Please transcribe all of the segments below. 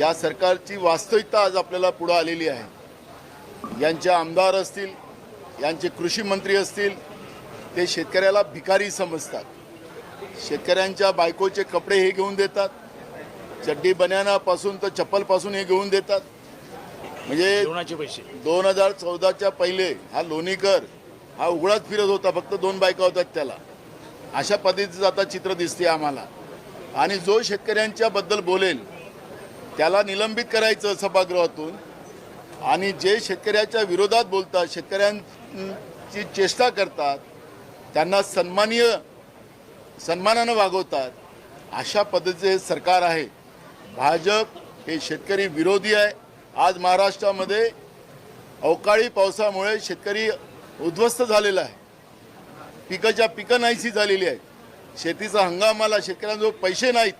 या सरकारची वास्तविकता आज आपल्याला पुढं आलेली आहे. यांचे आमदार असतील यांचे कृषी मंत्री असतील ते शेतकऱ्याला भिकारी समजतात. शेतकऱ्यांच्या बायकोचे कपडे हे घेऊन देतात चड्डी बन्यानापासून तर चप्पलपासून हे घेऊन देतात. म्हणजे पैसे. दोन हजार चौदाच्या पहिले हा लोणीकर हा उघडाच फिरत होता फक्त दोन बायका होत्यात त्याला. अशा पद्धतीचं आता चित्र दिसते आम्हाला. आणि जो शेतकऱ्यांच्या बद्दल बोलेल त्याला निलंबित करायचं सभागृहातून. आणि जे शेतकऱ्याच्या विरोधात बोलतात शेतकऱ्यांची चेष्टा करतात त्यांना सन्मानीय सन्मानानं वागवतात अशा पद्धतीचे हे सरकार आहे. भाजप हे शेतकरी विरोधी आहे. आज महाराष्ट्रामध्ये अवकाळी पावसामुळे शेतकरी उद्ध्वस्त झालेला आहे. पिकाच्या पिकं नाहीशी झालेली आहेत. शेतीचा हंगामाला शेतकऱ्यांजवळ पैसे नाहीत.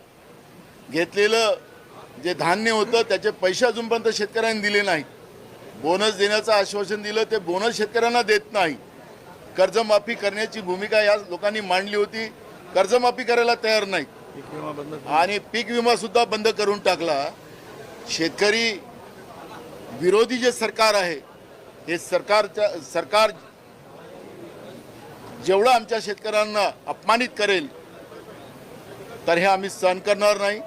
घेतलेलं जे धान्य होतं त्याचे पैसे अजूनपर्यंत शेतकऱ्यांनी दिले नाहीत. बोनस देण्याचं आश्वासन दिलं ते बोनस शेतकऱ्यांना देत नाही. कर्जमाफी करण्याची भूमिका या लोकांनी मांडली होती. कर्जमाफी करायला तयार बंद आणि पीक विमा सुद्धा बंद करून टाकला. शेतकरी विरोधी जे सरकार आहे हे सरकारच्या सरकार जेवढं आमच्या शेतकऱ्यांना अपमानित करेल तर हे आम्ही सहन करणार नाही.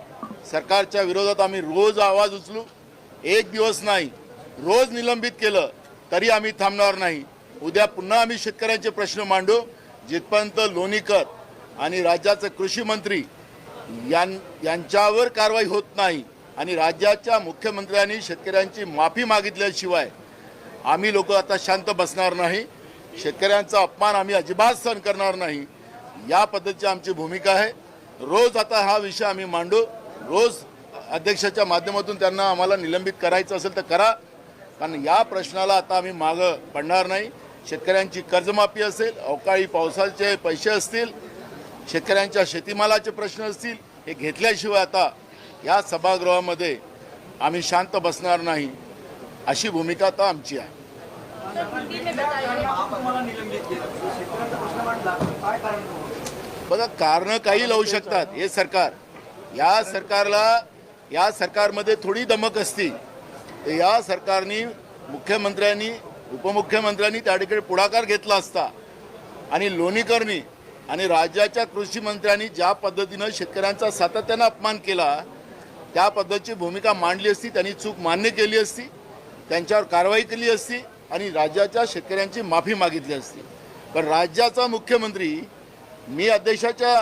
सरकारच्या विरोधात आम्ही रोज आवाज उचलू. एक दिवस नाही रोज निलंबित केलं तरी आम्ही थांबणार नाही. उद्या पुन्हा आम्ही शेतकऱ्यांचे प्रश्न मांडू. जिथपर्यंत लोणीकर आणि राज्याचे कृषी मंत्री यां यांच्यावर कारवाई होत नाही आणि राज्याच्या मुख्यमंत्र्यांनी शेतकऱ्यांची माफी मागितल्याशिवाय आम्ही लोक आता शांत बसणार नाही. शेतकऱ्यांचा अपमान आम्ही अजिबात सहन करणार नाही. या पद्धतीची आमची भूमिका आहे. रोज आता हा विषय आम्ही मांडू. रोज अध्यक्षाच्या माध्यमातून त्यांना आम्हाला निलंबित करायचं असेल तर करा. कारण या प्रश्नाला आता आम्ही मागं पडणार नाही. शेतकऱ्यांची कर्जमाफी असेल अवकाळी पावसाचे पैसे असतील शेतकऱ्यांच्या शेतीमालाचे प्रश्न असतील हे घेतल्याशिवाय आता या सभागृहामध्ये आम्ही शांत बसणार नाही अशी भूमिका आता आमची आहे. बघा कारण काही लावू शकतात हे सरकार. या सरकारला या सरकारमध्ये थोडी दमक असती. तर या सरकारनी मुख्यमंत्र्यांनी उपमुख्यमंत्र्यांनी त्या ठिकाणी पुढाकार घेतला असता. आणि लोणीकरणी आणि राज्याच्या कृषी मंत्र्यांनी ज्या पद्धतीनं शेतकऱ्यांचा सातत्यानं अपमान केला त्या पद्धतीची भूमिका मांडली असती त्यांनी चूक मान्य केली असती त्यांच्यावर कारवाई केली असती आणि राज्याच्या शेतकऱ्यांची माफी मागितली असती. पण राज्याचा मुख्यमंत्री मी अध्यक्षाच्या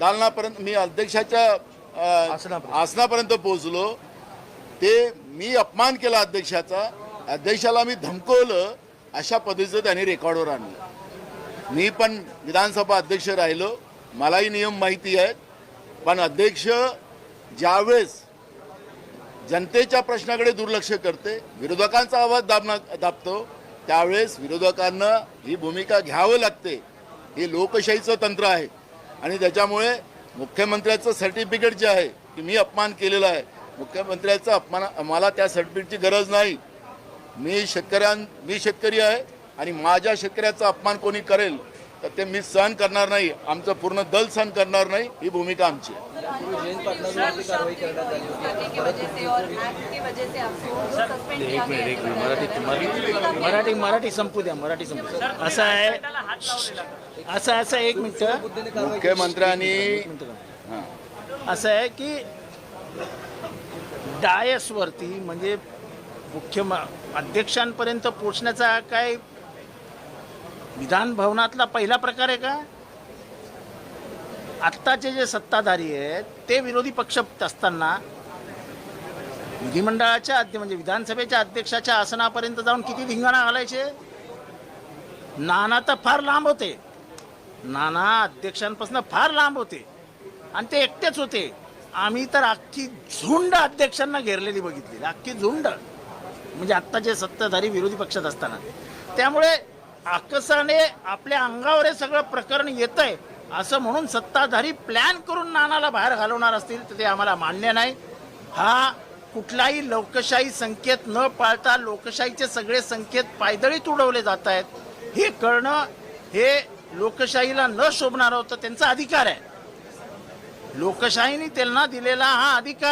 दालनापर्यंत मी अध्यक्षाच्या आसनापर्यंत. पोहोचलो. ते मी अपमान केला अध्यक्षाचा. अध्यक्षाला मी धमकवलं. अशा पद्धतीचं त्यांनी रेकॉर्डवर आणलं. मी पण विधानसभा अध्यक्ष राहिलो. मलाही नियम माहिती आहेत. पण अध्यक्ष ज्यावेळेस जनतेच्या प्रश्नाकडे दुर्लक्ष करते विरोधकांचा आवाज दाबना दाबतो त्यावेळेस विरोधकांना ही भूमिका घ्यावं लागते. हे लोकशाहीचं तंत्र आहे. आणि त्याच्यामुळे मुख्यमंत्र्याचं सर्टिफिकेट जे आहे की मी अपमान केलेला आहे मुख्यमंत्र्याचा अपमान मला त्या सर्टिफिकेटची गरज नाही. मी शेतकऱ्यां मी शेतकरी आहे आणि माझ्या शेतकऱ्याचा अपमान कोणी करेल तर ते मी सहन करणार नाही. आमचं पूर्ण दल सहन करणार नाही. ही भूमिका आमची आहे की वजह से और एक्ट की वजह से आपको सस्पेंड किया एक मिनिट एक गया मिनिट मराठी मराठी मराठी मराठी संपू द्या मराठी संपू द्या. असं आहे असं असं एक मिनिट. मुख्यमंत्र्यांनी हां. असं आहे की डायसवरती म्हणजे मुख्य अध्यक्षांपर्यंत पोचण्याचा हा काय विधान भवनातला पहिला प्रकार आहे का? आत्ताचे जे सत्ताधारी आहेत ते विरोधी पक्ष असताना विधिमंडळाच्या अध्य म्हणजे विधानसभेच्या अध्यक्षाच्या आसनापर्यंत जाऊन किती धिंगाणा घालायचे? नाना तर फार लांब होते. नाना अध्यक्षांपासून फार लांब होते. आणि ते एकटेच होते. आम्ही तर अख्खी झुंड अध्यक्षांना घेरलेली बघितली. अख्खी झुंड. म्हणजे आत्ताचे सत्ताधारी विरोधी पक्षात असताना. त्यामुळे आकसाने आपल्या अंगावर हे सगळं प्रकरण येत आहे असं म्हणून सत्ताधारी प्लॅन करून नानाला बाहेर घालवणार असतील तर ते आम्हाला मान्य नाही. हा कुठलाही लोकशाही संकेत न पाळता लोकशाहीचे सगळे संकेत पायदळी तुडवले जात आहेत. हे करणं हे लोकशाहीला न शोभणार होतं त्यांचा अधिकार आहे. लोकशाहीने त्यांना दिलेला हा अधिकार